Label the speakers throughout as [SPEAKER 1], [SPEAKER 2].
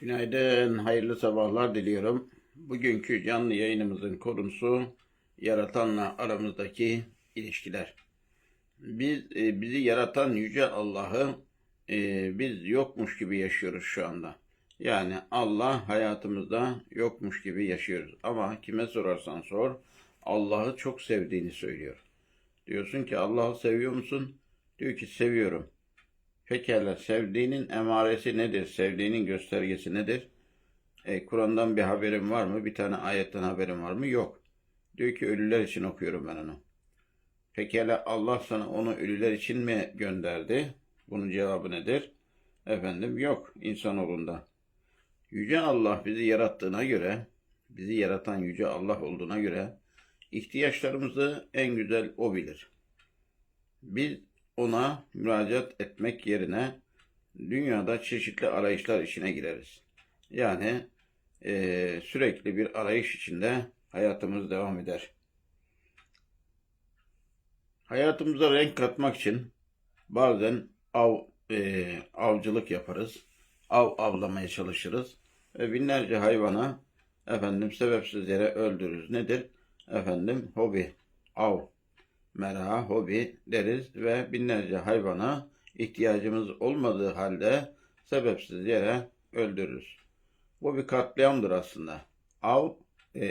[SPEAKER 1] Günaydın, hayırlı sabahlar diliyorum. Bugünkü canlı yayınımızın konusu yaratanla aramızdaki ilişkiler. Biz e, bizi yaratan yüce Allah'ı e, biz yokmuş gibi yaşıyoruz şu anda. Yani Allah hayatımızda yokmuş gibi yaşıyoruz. Ama kime sorarsan sor, Allah'ı çok sevdiğini söylüyor. Diyorsun ki Allah'ı seviyor musun? Diyor ki seviyorum. Pekala sevdiğinin emaresi nedir? Sevdiğinin göstergesi nedir? E, Kur'an'dan bir haberin var mı? Bir tane ayetten haberin var mı? Yok. Diyor ki ölüler için okuyorum ben onu. Pekala Allah sana onu ölüler için mi gönderdi? Bunun cevabı nedir? Efendim yok insanoğlunda. Yüce Allah bizi yarattığına göre, bizi yaratan Yüce Allah olduğuna göre ihtiyaçlarımızı en güzel O bilir. Biz ona müracaat etmek yerine dünyada çeşitli arayışlar içine gireriz. Yani eee, sürekli bir arayış içinde hayatımız devam eder. Hayatımıza renk katmak için bazen av eee, avcılık yaparız. Av avlamaya çalışırız ve binlerce hayvana efendim sebepsiz yere öldürürüz. Nedir? Efendim hobi, av meraha, hobi deriz ve binlerce hayvana ihtiyacımız olmadığı halde sebepsiz yere öldürürüz. Bu bir katliamdır aslında. Av, e,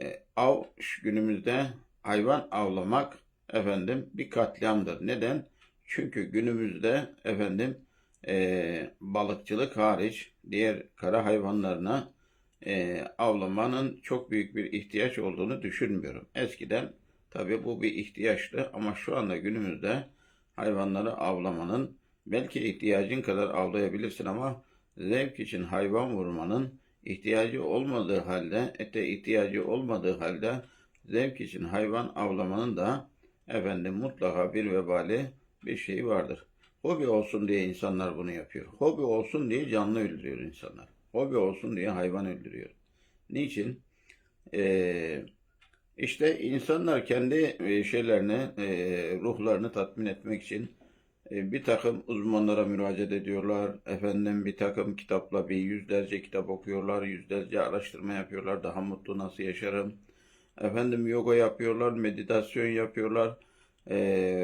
[SPEAKER 1] e, av günümüzde hayvan avlamak efendim bir katliamdır. Neden? Çünkü günümüzde efendim e, balıkçılık hariç diğer kara hayvanlarına e, avlamanın çok büyük bir ihtiyaç olduğunu düşünmüyorum. Eskiden Tabii bu bir ihtiyaçtı ama şu anda günümüzde hayvanları avlamanın belki ihtiyacın kadar avlayabilirsin ama zevk için hayvan vurmanın ihtiyacı olmadığı halde, ete ihtiyacı olmadığı halde zevk için hayvan avlamanın da efendim mutlaka bir vebali bir şeyi vardır. Hobi olsun diye insanlar bunu yapıyor. Hobi olsun diye canlı öldürüyor insanlar. Hobi olsun diye hayvan öldürüyor. Niçin? Eee işte insanlar kendi e, şeylerini, e, ruhlarını tatmin etmek için e, bir takım uzmanlara müracaat ediyorlar. Efendim bir takım kitapla bir yüzlerce kitap okuyorlar, yüzlerce araştırma yapıyorlar. Daha mutlu nasıl yaşarım? Efendim yoga yapıyorlar, meditasyon yapıyorlar.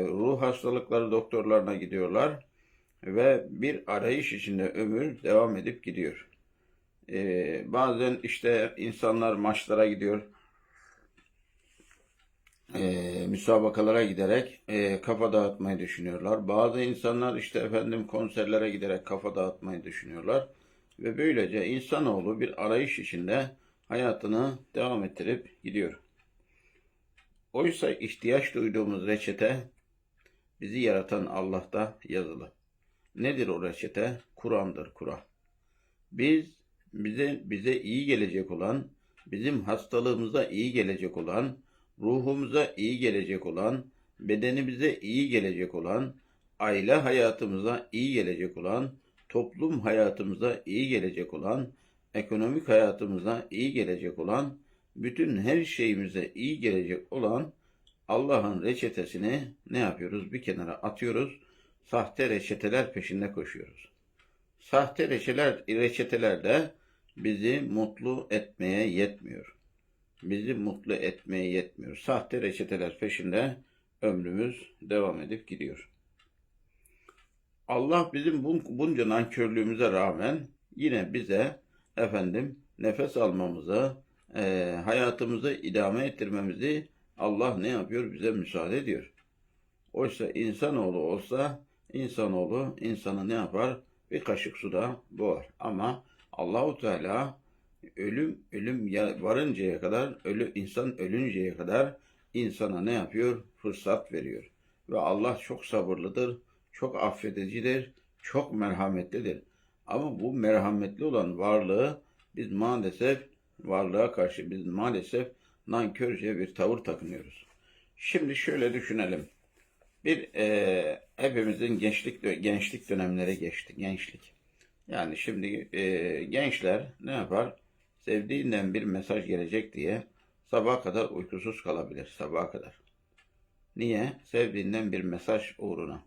[SPEAKER 1] Ruh hastalıkları doktorlarına gidiyorlar. Ve bir arayış içinde ömür devam edip gidiyor. Bazen işte insanlar maçlara gidiyor e, müsabakalara giderek e, kafa dağıtmayı düşünüyorlar. Bazı insanlar işte efendim konserlere giderek kafa dağıtmayı düşünüyorlar. Ve böylece insanoğlu bir arayış içinde hayatını devam ettirip gidiyor. Oysa ihtiyaç duyduğumuz reçete bizi yaratan Allah'ta yazılı. Nedir o reçete? Kur'an'dır Kur'an. Biz bize bize iyi gelecek olan, bizim hastalığımıza iyi gelecek olan, ruhumuza iyi gelecek olan, bedenimize iyi gelecek olan, aile hayatımıza iyi gelecek olan, toplum hayatımıza iyi gelecek olan, ekonomik hayatımıza iyi gelecek olan, bütün her şeyimize iyi gelecek olan Allah'ın reçetesini ne yapıyoruz? Bir kenara atıyoruz. Sahte reçeteler peşinde koşuyoruz. Sahte reçeteler, reçeteler de bizi mutlu etmeye yetmiyor bizi mutlu etmeye yetmiyor. Sahte reçeteler peşinde ömrümüz devam edip gidiyor. Allah bizim bunca nankörlüğümüze rağmen yine bize efendim nefes almamızı, e, hayatımızı idame ettirmemizi Allah ne yapıyor? Bize müsaade ediyor. Oysa insanoğlu olsa insanoğlu insanı ne yapar? Bir kaşık suda boğar. Ama Allahu Teala ölüm ölüm varıncaya kadar ölü insan ölünceye kadar insana ne yapıyor? Fırsat veriyor. Ve Allah çok sabırlıdır, çok affedicidir, çok merhametlidir. Ama bu merhametli olan varlığı biz maalesef varlığa karşı biz maalesef nankörce bir tavır takınıyoruz. Şimdi şöyle düşünelim. Bir e, hepimizin gençlik gençlik dönemleri geçti. Gençlik. Yani şimdi e, gençler ne yapar? Sevdiğinden bir mesaj gelecek diye sabaha kadar uykusuz kalabilir. Sabaha kadar. Niye? Sevdiğinden bir mesaj uğruna.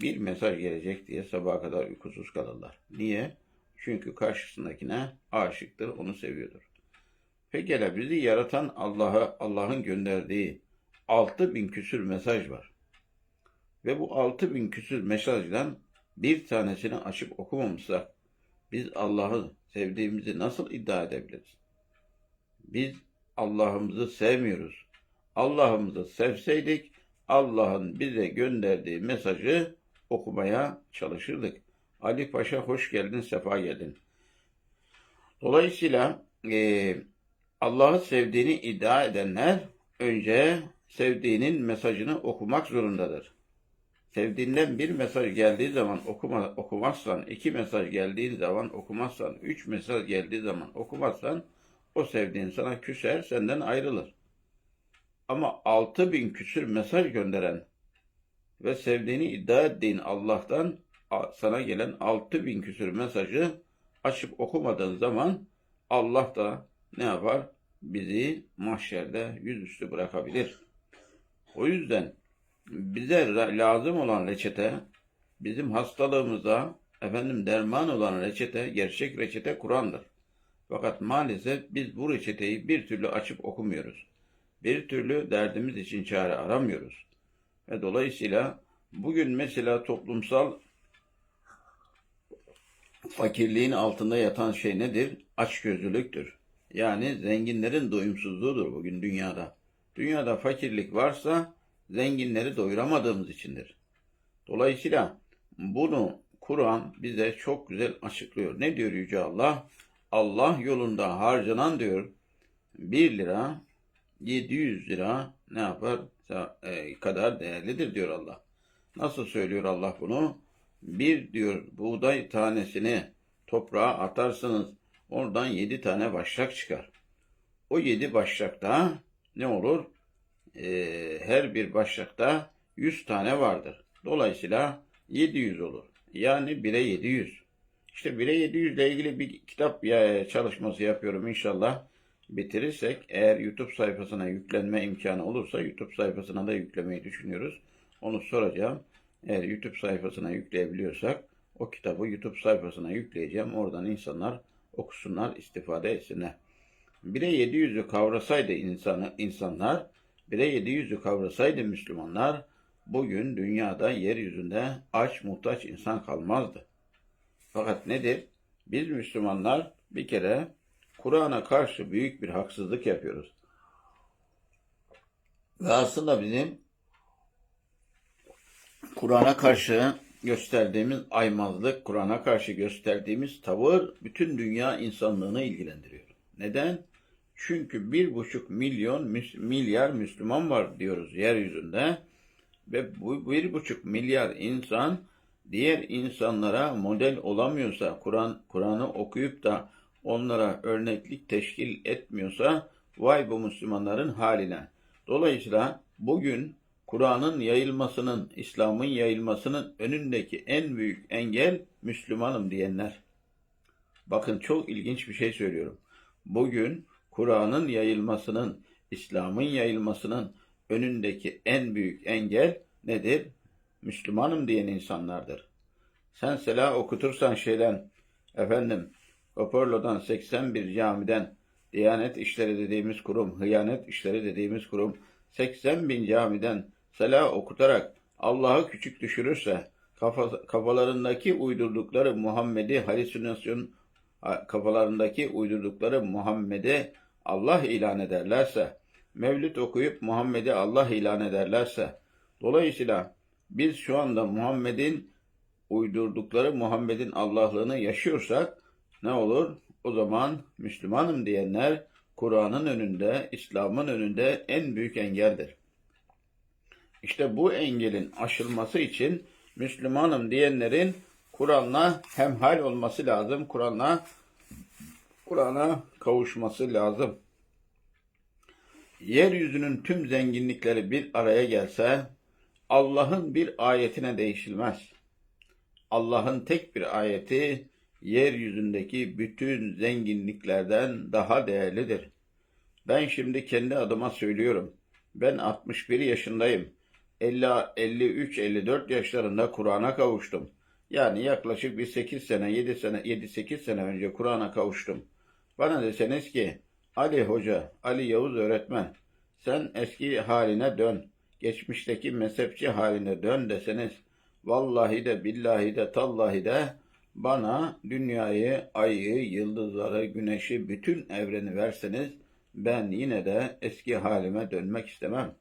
[SPEAKER 1] bir mesaj gelecek diye sabaha kadar uykusuz kalırlar. Niye? Çünkü karşısındakine aşıktır, onu seviyordur. Pekala bizi yaratan Allah'a, Allah'ın gönderdiği 6000 küsür mesaj var. Ve bu 6000 küsür mesajdan bir tanesini açıp okumamışsak biz Allah'ı sevdiğimizi nasıl iddia edebiliriz? Biz Allah'ımızı sevmiyoruz. Allah'ımızı sevseydik Allah'ın bize gönderdiği mesajı okumaya çalışırdık. Ali Paşa hoş geldin, sefa geldin. Dolayısıyla eee Allah'ı sevdiğini iddia edenler önce sevdiğinin mesajını okumak zorundadır. Sevdiğinden bir mesaj geldiği zaman okuma, okumazsan, iki mesaj geldiği zaman okumazsan, üç mesaj geldiği zaman okumazsan o sevdiğin sana küser, senden ayrılır. Ama altı bin küsür mesaj gönderen ve sevdiğini iddia ettiğin Allah'tan sana gelen altı bin küsür mesajı açıp okumadığın zaman Allah da ne yapar? Bizi mahşerde yüzüstü bırakabilir. O yüzden bize lazım olan reçete, bizim hastalığımıza efendim derman olan reçete, gerçek reçete Kur'an'dır. Fakat maalesef biz bu reçeteyi bir türlü açıp okumuyoruz. Bir türlü derdimiz için çare aramıyoruz. Ve dolayısıyla bugün mesela toplumsal fakirliğin altında yatan şey nedir? Açgözlülüktür. Yani zenginlerin doyumsuzluğudur bugün dünyada. Dünyada fakirlik varsa zenginleri doyuramadığımız içindir. Dolayısıyla bunu Kur'an bize çok güzel açıklıyor. Ne diyor Yüce Allah? Allah yolunda harcanan diyor 1 lira 700 lira ne yapar e, kadar değerlidir diyor Allah. Nasıl söylüyor Allah bunu? Bir diyor buğday tanesini toprağa atarsınız oradan yedi tane başak çıkar. O yedi başakta ne olur? Ee, her bir başakta 100 tane vardır. Dolayısıyla 700 olur. Yani 1'e 700. İşte 1'e 700 ile ilgili bir kitap ya- çalışması yapıyorum inşallah. Bitirirsek eğer YouTube sayfasına yüklenme imkanı olursa YouTube sayfasına da yüklemeyi düşünüyoruz. Onu soracağım. Eğer YouTube sayfasına yükleyebiliyorsak o kitabı YouTube sayfasına yükleyeceğim. Oradan insanlar okusunlar, istifade etsinler. 1'e 700'ü kavrasaydı insanı, insanlar, 1'e 700'ü kavrasaydı Müslümanlar, bugün dünyada yeryüzünde aç muhtaç insan kalmazdı. Fakat nedir? Biz Müslümanlar bir kere Kur'an'a karşı büyük bir haksızlık yapıyoruz. Ve aslında bizim Kur'an'a karşı gösterdiğimiz aymazlık, Kur'an'a karşı gösterdiğimiz tavır bütün dünya insanlığını ilgilendiriyor. Neden? Çünkü bir buçuk milyon milyar Müslüman var diyoruz yeryüzünde ve bu bir buçuk milyar insan diğer insanlara model olamıyorsa, Kur'an Kur'an'ı okuyup da onlara örneklik teşkil etmiyorsa vay bu Müslümanların haline. Dolayısıyla bugün Kur'an'ın yayılmasının, İslam'ın yayılmasının önündeki en büyük engel Müslümanım diyenler. Bakın çok ilginç bir şey söylüyorum. Bugün Kur'an'ın yayılmasının, İslam'ın yayılmasının önündeki en büyük engel nedir? Müslümanım diyen insanlardır. Sen selah okutursan şeyden, efendim, Hoparlo'dan 81 camiden, Diyanet İşleri dediğimiz kurum, Hıyanet İşleri dediğimiz kurum, 80 bin camiden selah okutarak Allah'ı küçük düşürürse, kafa, kafalarındaki uydurdukları Muhammed'i halüsinasyon kafalarındaki uydurdukları Muhammed'i Allah ilan ederlerse, Mevlüt okuyup Muhammed'i Allah ilan ederlerse, dolayısıyla biz şu anda Muhammed'in uydurdukları Muhammed'in Allah'lığını yaşıyorsak ne olur? O zaman Müslümanım diyenler Kur'an'ın önünde, İslam'ın önünde en büyük engeldir. İşte bu engelin aşılması için Müslümanım diyenlerin Kur'an'la hemhal olması lazım. Kur'an'la Kur'an'a kavuşması lazım. Yeryüzünün tüm zenginlikleri bir araya gelse Allah'ın bir ayetine değişilmez. Allah'ın tek bir ayeti yeryüzündeki bütün zenginliklerden daha değerlidir. Ben şimdi kendi adıma söylüyorum. Ben 61 yaşındayım. 50 53-54 yaşlarında Kur'an'a kavuştum. Yani yaklaşık bir 8 sene, 7 sene, 7-8 sene önce Kur'an'a kavuştum. Bana deseniz ki Ali Hoca, Ali Yavuz öğretmen sen eski haline dön, geçmişteki mezhepçi haline dön deseniz vallahi de billahi de tallahi de bana dünyayı, ayı, yıldızları, güneşi, bütün evreni verseniz ben yine de eski halime dönmek istemem.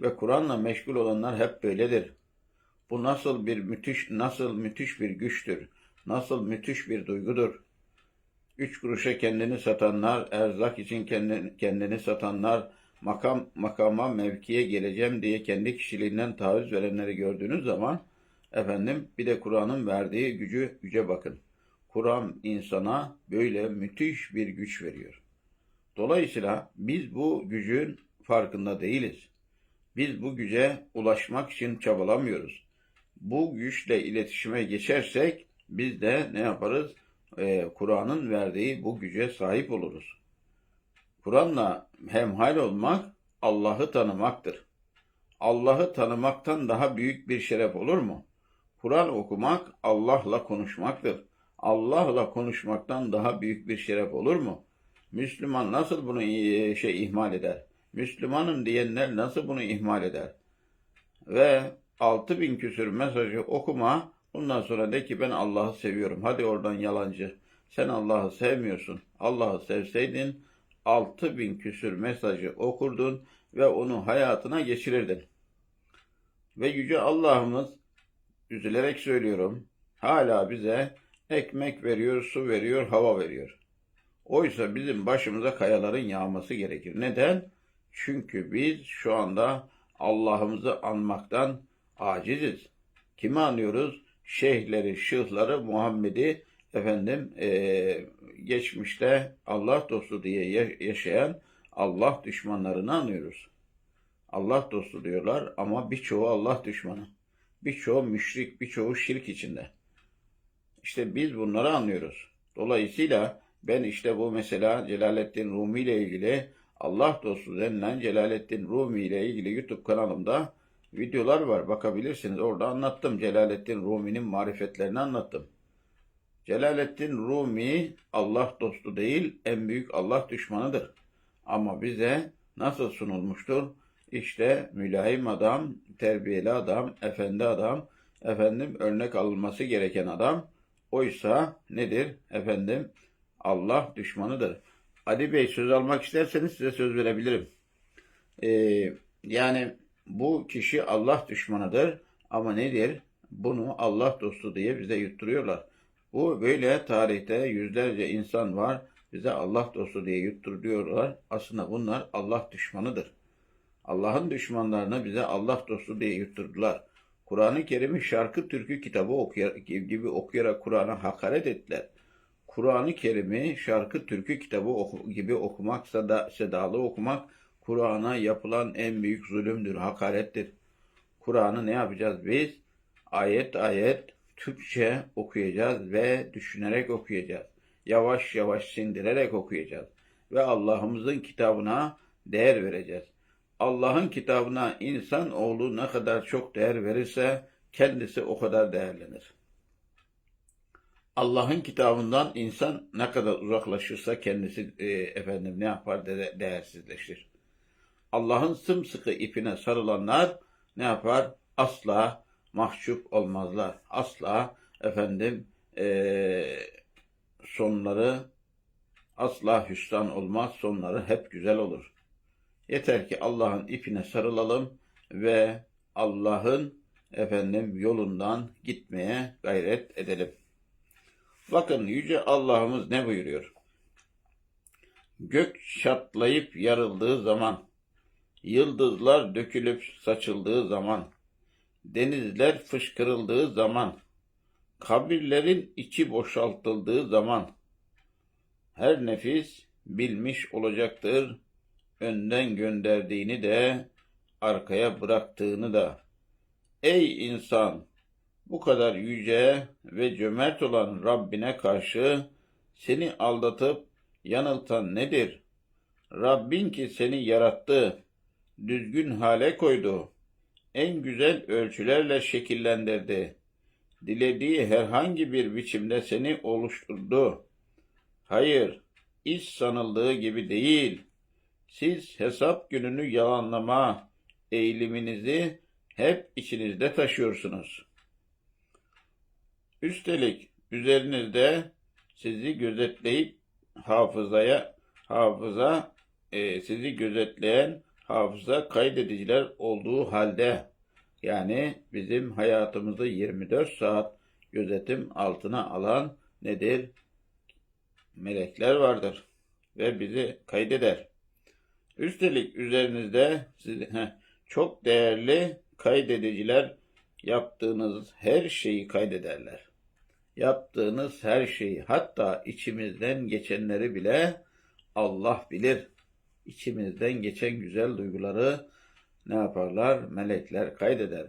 [SPEAKER 1] Ve Kur'an'la meşgul olanlar hep böyledir. Bu nasıl bir müthiş, nasıl müthiş bir güçtür, nasıl müthiş bir duygudur. Üç kuruşa kendini satanlar, erzak için kendini, kendini satanlar, makam makama mevkiye geleceğim diye kendi kişiliğinden taviz verenleri gördüğünüz zaman efendim bir de Kur'an'ın verdiği gücü güce bakın. Kur'an insana böyle müthiş bir güç veriyor. Dolayısıyla biz bu gücün farkında değiliz. Biz bu güce ulaşmak için çabalamıyoruz. Bu güçle iletişime geçersek biz de ne yaparız? Ee, Kur'an'ın verdiği bu güce sahip oluruz. Kur'an'la hemhal olmak Allah'ı tanımaktır. Allah'ı tanımaktan daha büyük bir şeref olur mu? Kur'an okumak Allah'la konuşmaktır. Allah'la konuşmaktan daha büyük bir şeref olur mu? Müslüman nasıl bunu e, şey ihmal eder? Müslümanım diyenler nasıl bunu ihmal eder? Ve 6000 küsür mesajı okuma, ondan sonra de ki ben Allah'ı seviyorum. Hadi oradan yalancı. Sen Allah'ı sevmiyorsun. Allah'ı sevseydin 6000 küsür mesajı okurdun ve onu hayatına geçirirdin. Ve Yüce Allah'ımız üzülerek söylüyorum hala bize ekmek veriyor, su veriyor, hava veriyor. Oysa bizim başımıza kayaların yağması gerekir. Neden? Çünkü biz şu anda Allah'ımızı anmaktan aciziz. Kimi anıyoruz? Şeyhleri, şıhları, Muhammed'i efendim eee, geçmişte Allah dostu diye ya- yaşayan Allah düşmanlarını anıyoruz. Allah dostu diyorlar ama birçoğu Allah düşmanı. Birçoğu müşrik, birçoğu şirk içinde. İşte biz bunları anlıyoruz. Dolayısıyla ben işte bu mesela Celaleddin Rumi ile ilgili Allah dostu denilen Celaleddin Rumi ile ilgili YouTube kanalımda videolar var. Bakabilirsiniz. Orada anlattım. Celaleddin Rumi'nin marifetlerini anlattım. Celaleddin Rumi Allah dostu değil, en büyük Allah düşmanıdır. Ama bize nasıl sunulmuştur? İşte mülayim adam, terbiyeli adam, efendi adam, efendim örnek alınması gereken adam. Oysa nedir? Efendim Allah düşmanıdır. Ali Bey söz almak isterseniz size söz verebilirim. Ee, yani bu kişi Allah düşmanıdır ama nedir? Bunu Allah dostu diye bize yutturuyorlar. Bu böyle tarihte yüzlerce insan var bize Allah dostu diye yutturuyorlar. Aslında bunlar Allah düşmanıdır. Allah'ın düşmanlarını bize Allah dostu diye yutturdular. Kur'an-ı Kerim'i şarkı türkü kitabı okuyarak, gibi okuyarak Kur'an'a hakaret ettiler. Kur'an-ı Kerim'i şarkı türkü kitabı oku, gibi okumak, seda, sedalı okumak Kur'an'a yapılan en büyük zulümdür, hakarettir. Kur'an'ı ne yapacağız biz? Ayet ayet Türkçe okuyacağız ve düşünerek okuyacağız. Yavaş yavaş sindirerek okuyacağız. Ve Allah'ımızın kitabına değer vereceğiz. Allah'ın kitabına insan oğlu ne kadar çok değer verirse kendisi o kadar değerlenir. Allah'ın kitabından insan ne kadar uzaklaşırsa kendisi e, efendim ne yapar de, değersizleşir. Allah'ın sımsıkı ipine sarılanlar ne yapar? Asla mahcup olmazlar. Asla efendim e, sonları asla hüsran olmaz. Sonları hep güzel olur. Yeter ki Allah'ın ipine sarılalım ve Allah'ın efendim yolundan gitmeye gayret edelim. Bakın yüce Allah'ımız ne buyuruyor? Gök çatlayıp yarıldığı zaman, yıldızlar dökülüp saçıldığı zaman, denizler fışkırıldığı zaman, kabirlerin içi boşaltıldığı zaman, her nefis bilmiş olacaktır, önden gönderdiğini de, arkaya bıraktığını da. Ey insan! Bu kadar yüce ve cömert olan Rabbine karşı seni aldatıp yanıltan nedir? Rabbin ki seni yarattı, düzgün hale koydu. en güzel ölçülerle şekillendirdi. Dilediği herhangi bir biçimde seni oluşturdu. Hayır, iş sanıldığı gibi değil. Siz hesap gününü yalanlama eğiliminizi hep içinizde taşıyorsunuz. Üstelik üzerinizde sizi gözetleyip hafızaya hafıza e, sizi gözetleyen hafıza kaydediciler olduğu halde yani bizim hayatımızı 24 saat gözetim altına alan nedir? Melekler vardır ve bizi kaydeder. Üstelik üzerinizde çok değerli kaydediciler yaptığınız her şeyi kaydederler. Yaptığınız her şeyi hatta içimizden geçenleri bile Allah bilir. İçimizden geçen güzel duyguları ne yaparlar? Melekler kaydeder.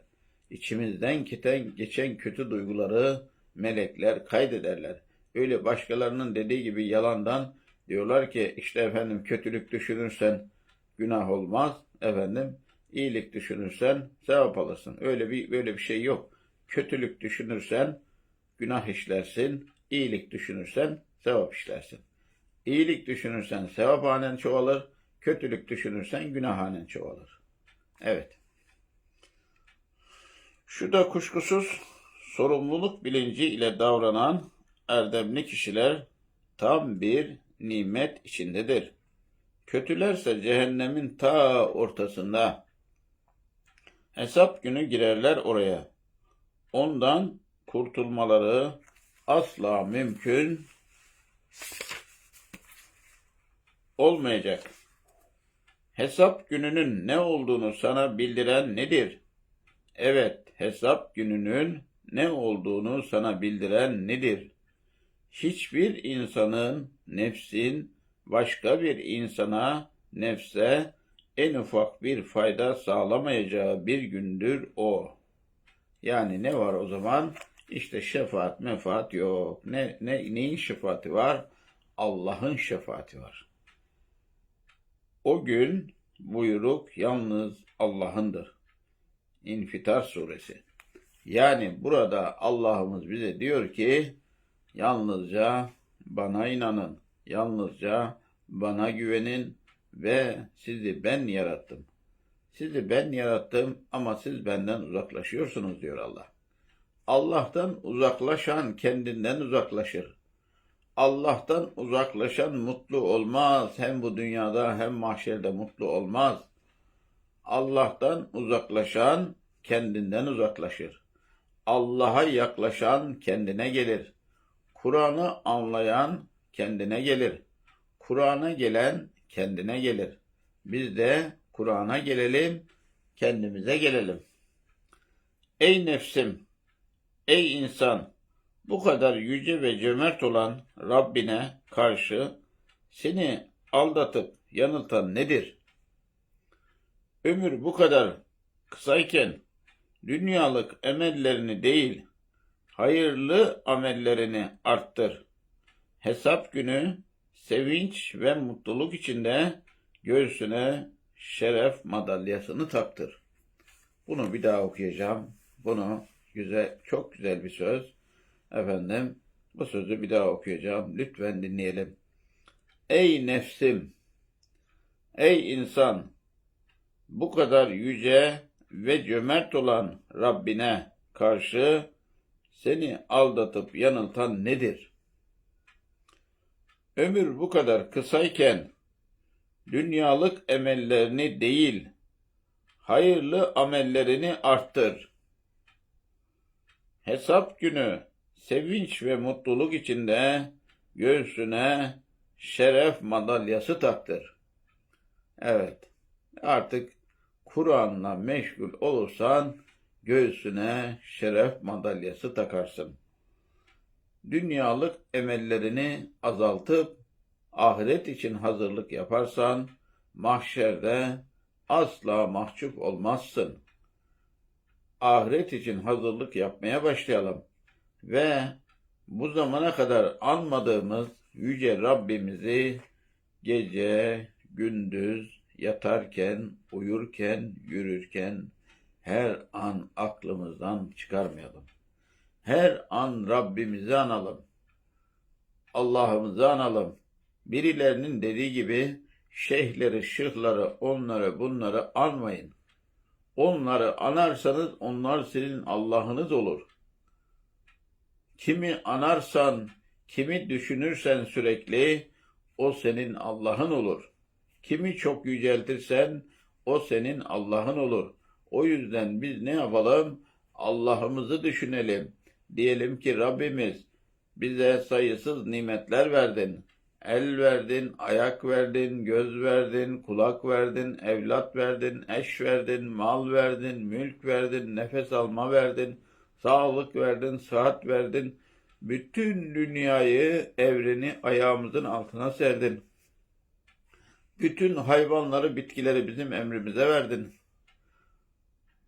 [SPEAKER 1] İçimizden geçen, kötü duyguları melekler kaydederler. Öyle başkalarının dediği gibi yalandan diyorlar ki işte efendim kötülük düşünürsen günah olmaz. Efendim iyilik düşünürsen sevap alırsın. Öyle bir böyle bir şey yok. Kötülük düşünürsen günah işlersin. İyilik düşünürsen sevap işlersin. İyilik düşünürsen sevap hanen çoğalır. Kötülük düşünürsen günah hanen çoğalır. Evet. Şu da kuşkusuz sorumluluk bilinci ile davranan erdemli kişiler tam bir nimet içindedir. Kötülerse cehennemin ta ortasında. Hesap günü girerler oraya. Ondan kurtulmaları asla mümkün olmayacak. Hesap gününün ne olduğunu sana bildiren nedir? Evet, hesap gününün ne olduğunu sana bildiren nedir? Hiçbir insanın, nefsin, başka bir insana, nefse en ufak bir fayda sağlamayacağı bir gündür o. Yani ne var o zaman? İşte şefaat mefaat yok. Ne, ne, neyin şefaati var? Allah'ın şefaati var. O gün buyruk yalnız Allah'ındır. İnfitar suresi. Yani burada Allah'ımız bize diyor ki yalnızca bana inanın. Yalnızca bana güvenin ve sizi ben yarattım. Sizi ben yarattım ama siz benden uzaklaşıyorsunuz diyor Allah. Allah'tan uzaklaşan kendinden uzaklaşır. Allah'tan uzaklaşan mutlu olmaz. Hem bu dünyada hem mahşerde mutlu olmaz. Allah'tan uzaklaşan kendinden uzaklaşır. Allah'a yaklaşan kendine gelir. Kur'an'ı anlayan kendine gelir. Kur'an'a gelen kendine gelir. Biz de Kur'an'a gelelim, kendimize gelelim. Ey nefsim, ey insan, bu kadar yüce ve cömert olan Rabbine karşı seni aldatıp yanıltan nedir? Ömür bu kadar kısayken dünyalık emellerini değil, hayırlı amellerini arttır. Hesap günü sevinç ve mutluluk içinde göğsüne şeref madalyasını taktır. Bunu bir daha okuyacağım. Bunu güzel, çok güzel bir söz. Efendim, bu sözü bir daha okuyacağım. Lütfen dinleyelim. Ey nefsim, ey insan, bu kadar yüce ve cömert olan Rabbine karşı seni aldatıp yanıltan nedir? Ömür bu kadar kısayken dünyalık emellerini değil, hayırlı amellerini arttır. Hesap günü sevinç ve mutluluk içinde göğsüne şeref madalyası taktır. Evet, artık Kur'an'la meşgul olursan göğsüne şeref madalyası takarsın. Dünyalık emellerini azaltıp ahiret için hazırlık yaparsan mahşerde asla mahcup olmazsın. Ahiret için hazırlık yapmaya başlayalım ve bu zamana kadar anmadığımız yüce Rabbimizi gece, gündüz, yatarken, uyurken, yürürken, her an aklımızdan çıkarmayalım. Her an Rabbimizi analım. Allah'ımızı analım. Birilerinin dediği gibi şeyhleri, şıhları, onları, bunları anmayın. Onları anarsanız onlar senin Allah'ınız olur. Kimi anarsan, kimi düşünürsen sürekli o senin Allah'ın olur. Kimi çok yüceltirsen o senin Allah'ın olur. O yüzden biz ne yapalım? Allah'ımızı düşünelim. Diyelim ki Rabbimiz bize sayısız nimetler verdin. El verdin, ayak verdin, göz verdin, kulak verdin, evlat verdin, eş verdin, mal verdin, mülk verdin, nefes alma verdin, sağlık verdin, sıhhat verdin. Bütün dünyayı, evreni ayağımızın altına serdin. Bütün hayvanları, bitkileri bizim emrimize verdin.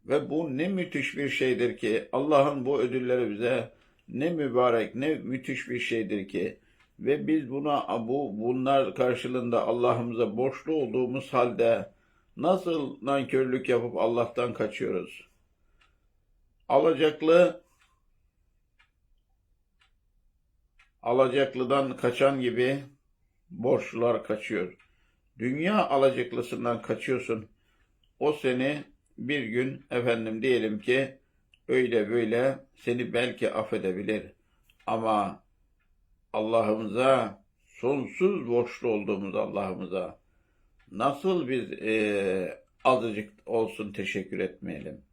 [SPEAKER 1] Ve bu ne müthiş bir şeydir ki Allah'ın bu ödülleri bize ne mübarek, ne müthiş bir şeydir ki ve biz buna bu bunlar karşılığında Allah'ımıza borçlu olduğumuz halde nasıl nankörlük yapıp Allah'tan kaçıyoruz? Alacaklı alacaklıdan kaçan gibi borçlular kaçıyor. Dünya alacaklısından kaçıyorsun. O seni bir gün efendim diyelim ki öyle böyle seni belki affedebilir. Ama Allah'ımıza sonsuz borçlu olduğumuz Allah'ımıza nasıl biz eee, azıcık olsun teşekkür etmeyelim?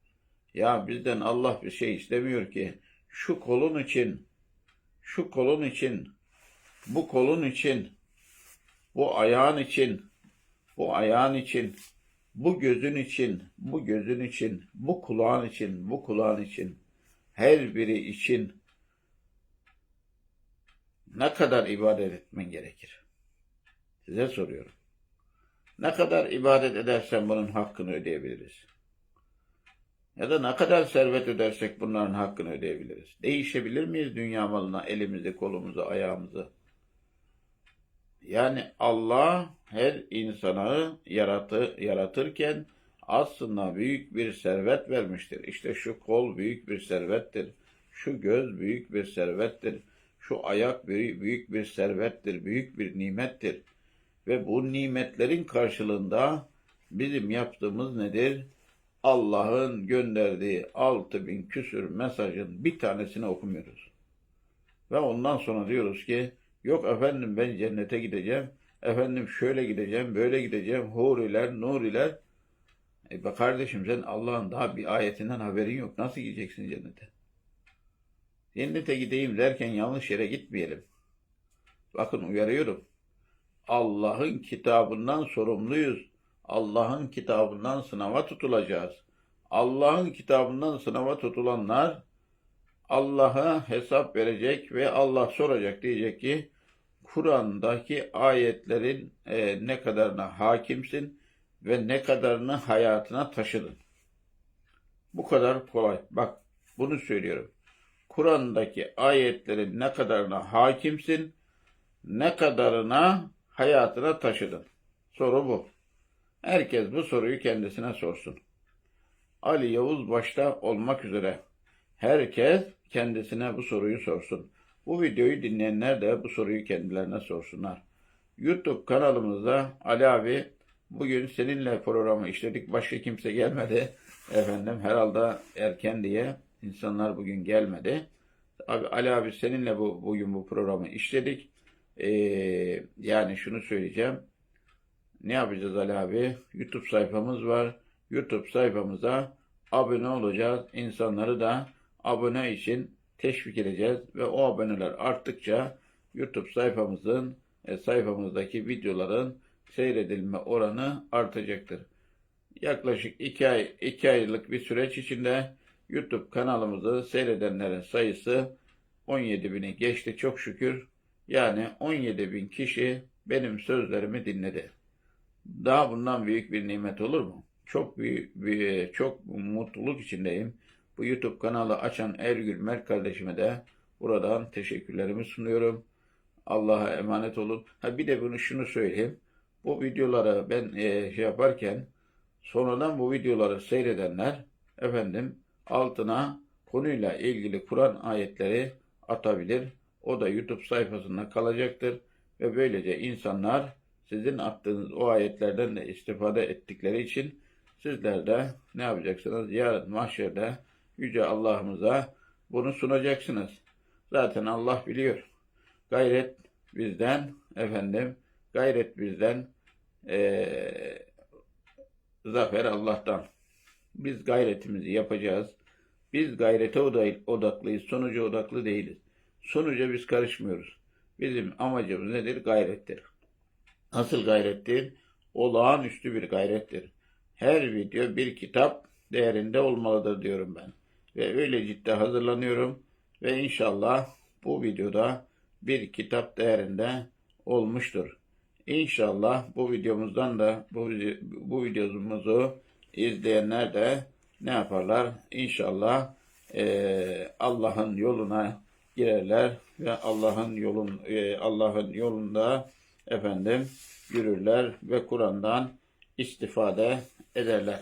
[SPEAKER 1] Ya bizden Allah bir şey istemiyor ki şu kolun için, şu kolun için, bu kolun için, bu ayağın için, bu ayağın için, bu gözün için, bu gözün için, bu kulağın için, bu kulağın için, her biri için ne kadar ibadet etmen gerekir? Size soruyorum. Ne kadar ibadet edersen bunun hakkını ödeyebiliriz? Ya da ne kadar servet ödersek bunların hakkını ödeyebiliriz? Değişebilir miyiz dünya malına, elimizi, kolumuzu, ayağımızı? Yani Allah her insanı yaratı, yaratırken aslında büyük bir servet vermiştir. İşte şu kol büyük bir servettir. Şu göz büyük bir servettir. Şu ayak büyük, bir servettir, büyük bir nimettir. Ve bu nimetlerin karşılığında bizim yaptığımız nedir? Allah'ın gönderdiği altı bin küsür mesajın bir tanesini okumuyoruz. Ve ondan sonra diyoruz ki yok efendim ben cennete gideceğim. Efendim şöyle gideceğim, böyle gideceğim. Huriler, nuriler. E be kardeşim sen Allah'ın daha bir ayetinden haberin yok. Nasıl gideceksin cennete? Cennete gideyim derken yanlış yere gitmeyelim. Bakın uyarıyorum. Allah'ın kitabından sorumluyuz. Allah'ın kitabından sınava tutulacağız. Allah'ın kitabından sınava tutulanlar Allah'a hesap verecek ve Allah soracak diyecek ki Kur'an'daki ayetlerin e, ne kadarına hakimsin ve ne kadarını hayatına taşıdın. Bu kadar kolay. Bak bunu söylüyorum. Kur'an'daki ayetlerin ne kadarına hakimsin, ne kadarına hayatına taşıdın. Soru bu. Herkes bu soruyu kendisine sorsun. Ali Yavuz başta olmak üzere herkes kendisine bu soruyu sorsun. Bu videoyu dinleyenler de bu soruyu kendilerine sorsunlar. YouTube kanalımızda Ali abi bugün seninle programı işledik. Başka kimse gelmedi. Efendim herhalde erken diye insanlar bugün gelmedi. Abi, Ali abi seninle bu, bugün bu programı işledik. Ee, yani şunu söyleyeceğim. Ne yapacağız Ali abi? YouTube sayfamız var. YouTube sayfamıza abone olacağız. İnsanları da abone için teşvik edeceğiz ve o aboneler arttıkça YouTube sayfamızın e, sayfamızdaki videoların seyredilme oranı artacaktır. Yaklaşık 2 ay 2 aylık bir süreç içinde YouTube kanalımızı seyredenlerin sayısı 17 bini geçti çok şükür. Yani 17 bin kişi benim sözlerimi dinledi. Daha bundan büyük bir nimet olur mu? Çok büyük, bir, çok mutluluk içindeyim. Bu YouTube kanalı açan Ergül Mert kardeşime de buradan teşekkürlerimi sunuyorum. Allah'a emanet olun. Ha bir de bunu şunu söyleyeyim. Bu videoları ben e, şey yaparken sonradan bu videoları seyredenler efendim altına konuyla ilgili Kur'an ayetleri atabilir. O da YouTube sayfasında kalacaktır ve böylece insanlar sizin attığınız o ayetlerden de istifade ettikleri için sizler de ne yapacaksınız? Yarın mahşerde Yüce Allah'ımıza bunu sunacaksınız. Zaten Allah biliyor. Gayret bizden efendim, gayret bizden, eee, zafer Allah'tan. Biz gayretimizi yapacağız. Biz gayrete odaklıyız, sonuca odaklı değiliz. Sonuca biz karışmıyoruz. Bizim amacımız nedir? Gayrettir. Nasıl gayrettir? Olağanüstü bir gayrettir. Her video bir kitap değerinde olmalıdır diyorum ben. Ve öyle ciddi hazırlanıyorum. Ve inşallah bu videoda bir kitap değerinde olmuştur. İnşallah bu videomuzdan da bu, bu videomuzu izleyenler de ne yaparlar? İnşallah eee, Allah'ın yoluna girerler ve Allah'ın yolun eee, Allah'ın yolunda efendim yürürler ve Kur'an'dan istifade ederler.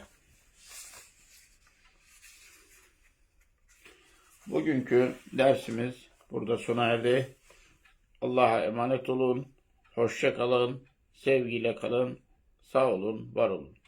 [SPEAKER 1] Bugünkü dersimiz burada sona erdi. Allah'a emanet olun. Hoşça kalın. Sevgiyle kalın. Sağ olun, var olun.